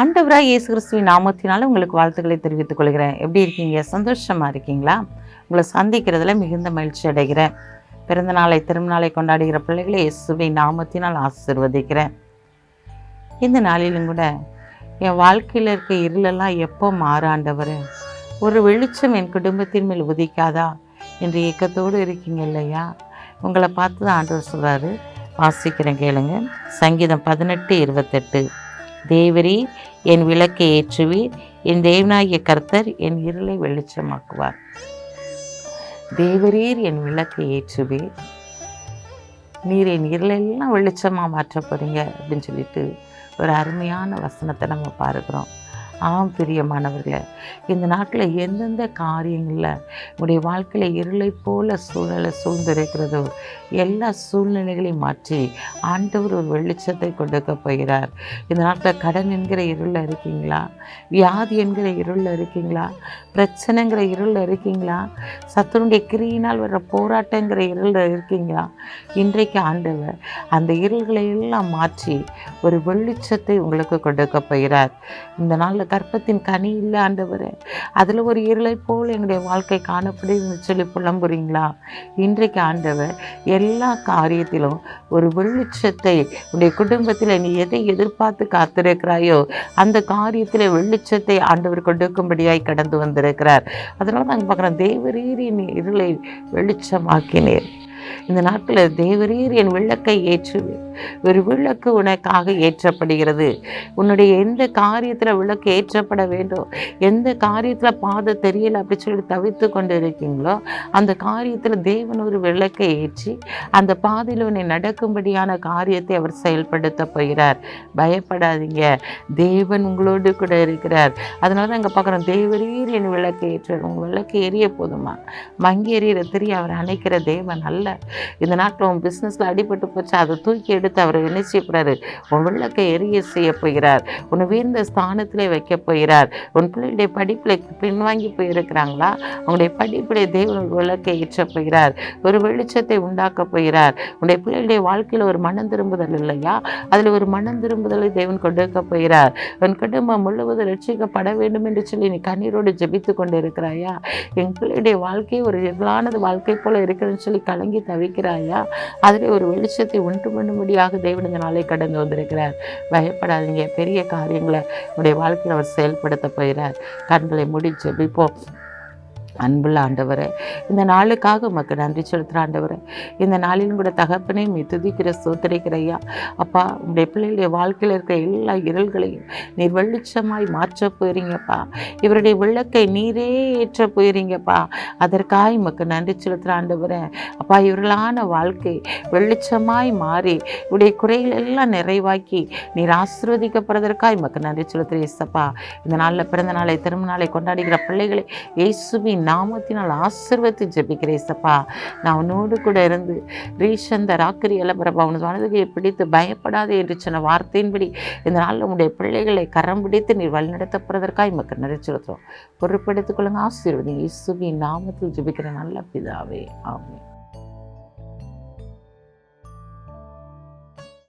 ஆண்டவராக இயேசு கிறிஸ்துவின் நாமத்தினால உங்களுக்கு வாழ்த்துக்களை தெரிவித்துக் கொள்கிறேன். எப்படி இருக்கீங்க? சந்தோஷமாக இருக்கீங்களா? உங்களை சந்திக்கிறதுல மிகுந்த மகிழ்ச்சி அடைகிறேன். பிறந்த நாளை திருநாளை கொண்டாடுகிற பிள்ளைகளை இயேசுவின் நாமத்தினால் ஆசிர்வதிக்கிறேன். இந்த நாளிலும் கூட என் வாழ்க்கையில் இருக்க இருளெல்லாம் எப்போ மாறாண்டவர் ஒரு வெளிச்சம் என் குடும்பத்தின் மேல் உதிக்காதா? என்று ஏக்கத்தோடு இருக்கீங்க இல்லையா? உங்களை பார்த்து தான் ஆண்டவர் சொல்கிறாரு வாசிக்கிறேன் கேளுங்க. சங்கீதம் பதினெட்டு இருபத்தெட்டு. தேவரீர் என் விளக்கை ஏற்றுவீர். என் தேவனாகிய கர்த்தர் என் இருளை வெளிச்சமாக்குவார். தேவரீர் என் விளக்கை ஏற்றுவீர். நீர் என் இருளெல்லாம் வெளிச்சமாக மாற்ற போகிறீங்க அப்படின்னு சொல்லிட்டு ஒரு அருமையான வசனத்தை நம்ம பார்க்குறோம். ஆம் பிரியமானவர்களே இந்த நாட்டில் எந்தெந்த காரியங்களில் உங்களுடைய வாழ்க்கையில் இருளை போல சூழலை சூழ்ந்திருக்கிறதோ எல்லா சூழ்நிலைகளையும் மாற்றி ஆண்டவர் ஒரு வெளிச்சத்தை கொடுக்க போகிறார். இந்த நாட்டில் கடன் என்கிற இருளில் இருக்கீங்களா? வியாதி என்கிற இருளில் இருக்கீங்களா? பிரச்சனைங்கிற இருளில் இருக்கீங்களா? சத்துருடைய கிரியினால் வர்ற போராட்டங்கிற இருளில் இருக்கீங்களா? இன்றைக்கு ஆண்டவர் அந்த இருள்களை எல்லாம் மாற்றி ஒரு வெளிச்சத்தை உங்களுக்கு கொடுக்க போகிறார். இந்த நாளில் கற்பத்தின் கனி இல்லை ஆண்டவர் அதில் ஒரு இருளை போல் எங்களுடைய வாழ்க்கை காணப்படுதுன்னு சொல்லி புலம்புறீங்களா? இன்றைக்கு ஆண்டவர் எல்லா காரியத்திலும் ஒரு வெளிச்சத்தை உன்னுடைய குடும்பத்தில் நீ எதை எதிர்பார்த்து காத்திருக்கிறாயோ அந்த காரியத்தில் வெளிச்சத்தை ஆண்டவர் கொடுக்கும்படியாய் கடந்து வந்திருக்கிறார். அதனால நாங்கள் பார்க்குறோம் தேவரீரின் இருளை வெளிச்சமாக்கினேன் இந்த நாட்டில் தேவரீர் என் விளக்கை ஏற்றுவேன். ஒரு விளக்கு உனக்காக ஏற்றப்படுகிறது. உன்னுடைய எந்த காரியத்தில் விளக்கு ஏற்றப்பட வேண்டும் எந்த காரியத்தில் பாதை தெரியல அப்படி சொல்லி தவித்து கொண்டு இருக்கீங்களோ அந்த காரியத்தில் தேவன் ஒரு விளக்கை ஏற்றி அந்த பாதையில் உன்னை நடக்கும்படியான காரியத்தை அவர் செயல்படுத்த போகிறார். பயப்படாதீங்க. தேவன் உங்களோடு கூட இருக்கிறார். அதனால தான் இங்கே பார்க்குறோம் தேவரீர் என் விளக்கு ஏற்றுவார் உங்கள் விளக்கு எரிய போதுமா? மங்கி எறிகிற திரி அவர் அணைக்கிற தேவன் அல்ல. இந்த நாட்டில் உன் பிஸ்னஸில் அடிபட்டு போச்சு அதை தூக்கி எடுத்து அவர் என்ன செய்ய போகிறாரு உன் விளக்கை எரிய செய்ய போகிறார். உன் வீர்ந்த ஸ்தானத்திலே வைக்க போகிறார். உன் பிள்ளைகளுடைய படிப்பில் பின்வாங்கி போயிருக்கிறாங்களா? அவங்களுடைய படிப்பிலே தேவன் விளக்கை ஏற்ற போகிறார். ஒரு வெளிச்சத்தை உண்டாக்க போகிறார். உன்னுடைய பிள்ளைகளுடைய வாழ்க்கையில் ஒரு மனம் திரும்புதல் இல்லையா? அதில் ஒரு மனம் திரும்புதலை தேவன் கொடுக்க போகிறார். உன் குடும்பம் முழுவதும் ரட்சிக்கப்பட வேண்டும் என்று சொல்லி நீ கண்ணீரோடு ஜெபித்து கொண்டு இருக்கிறாயா என் பிள்ளையுடைய வாழ்க்கை ஒரு இருளானது வாழ்க்கை போல இருக்குதுன்னு சொல்லி கலங்கி தவிக்கிறாயா? அதில் ஒரு வெளிச்சத்தை உண்டு பண்ணும்படியாக தேவன் இந்த நாளை கடந்து வந்திருக்கிறார். பயப்படாதீங்க. பெரிய காரியங்களை உங்களுடைய வாழ்க்கையில் அவர் செயல்படுத்த போகிறார். கண்களை முடிச்சு இப்போ அன்புள்ள ஆண்டவரே இந்த நாளுக்காக உமக்கு நன்றி செலுத்துகிற ஆண்டவரே இந்த நாளிலும் கூட தகப்பனே மீ துதிக்கிற சோத்தரிக்கிற ஐயா. அப்பா உங்களுடைய பிள்ளைகளுடைய வாழ்க்கையில் இருக்கிற எல்லா இருள்களையும் நீர் வெளிச்சமாய் மாற்ற போயிறீங்கப்பா இவருடைய விளக்கை நீரே ஏற்ற போயிறீங்கப்பா அதற்காக உமக்கு நன்றி செலுத்துகிற ஆண்டவரே. அப்பா இவர்களான வாழ்க்கை வெளிச்சமாய் மாறி இவருடைய குறைகள் எல்லாம் நிறைவாக்கி நீர் ஆசிர்வதிக்கப்படுறதற்காக உமக்கு நன்றி செலுத்துகிற இயேசப்பா. இந்த நாளில் பிறந்த நாளை திரும்ப நாளை கொண்டாடுகிற பிள்ளைகளை இயேசுவின் நாமத்தினால் ஆசிர்வத்து ஜபிக்கிறேசப்பா நான் உன்னோடு கூட இருந்து ரீஷந்த ராக்கரி எல்லப்பரப்பா உனது வலதுகையை பிடித்து பயப்படாதே என்று சொன்ன வார்த்தையின்படி இந்த நாளில் உங்களுடைய பிள்ளைகளை கரம் பிடித்து நீர் வழிநடத்தப்படுறதற்காக மக்கள் நிறைச்சிருக்கிறோம் பொறுப்படுத்திக் கொள்ளுங்க. ஆசீர்வதி இயேசுவின் நாமத்தில் ஜெபிக்கிற நல்ல பிதாவே. ஆமே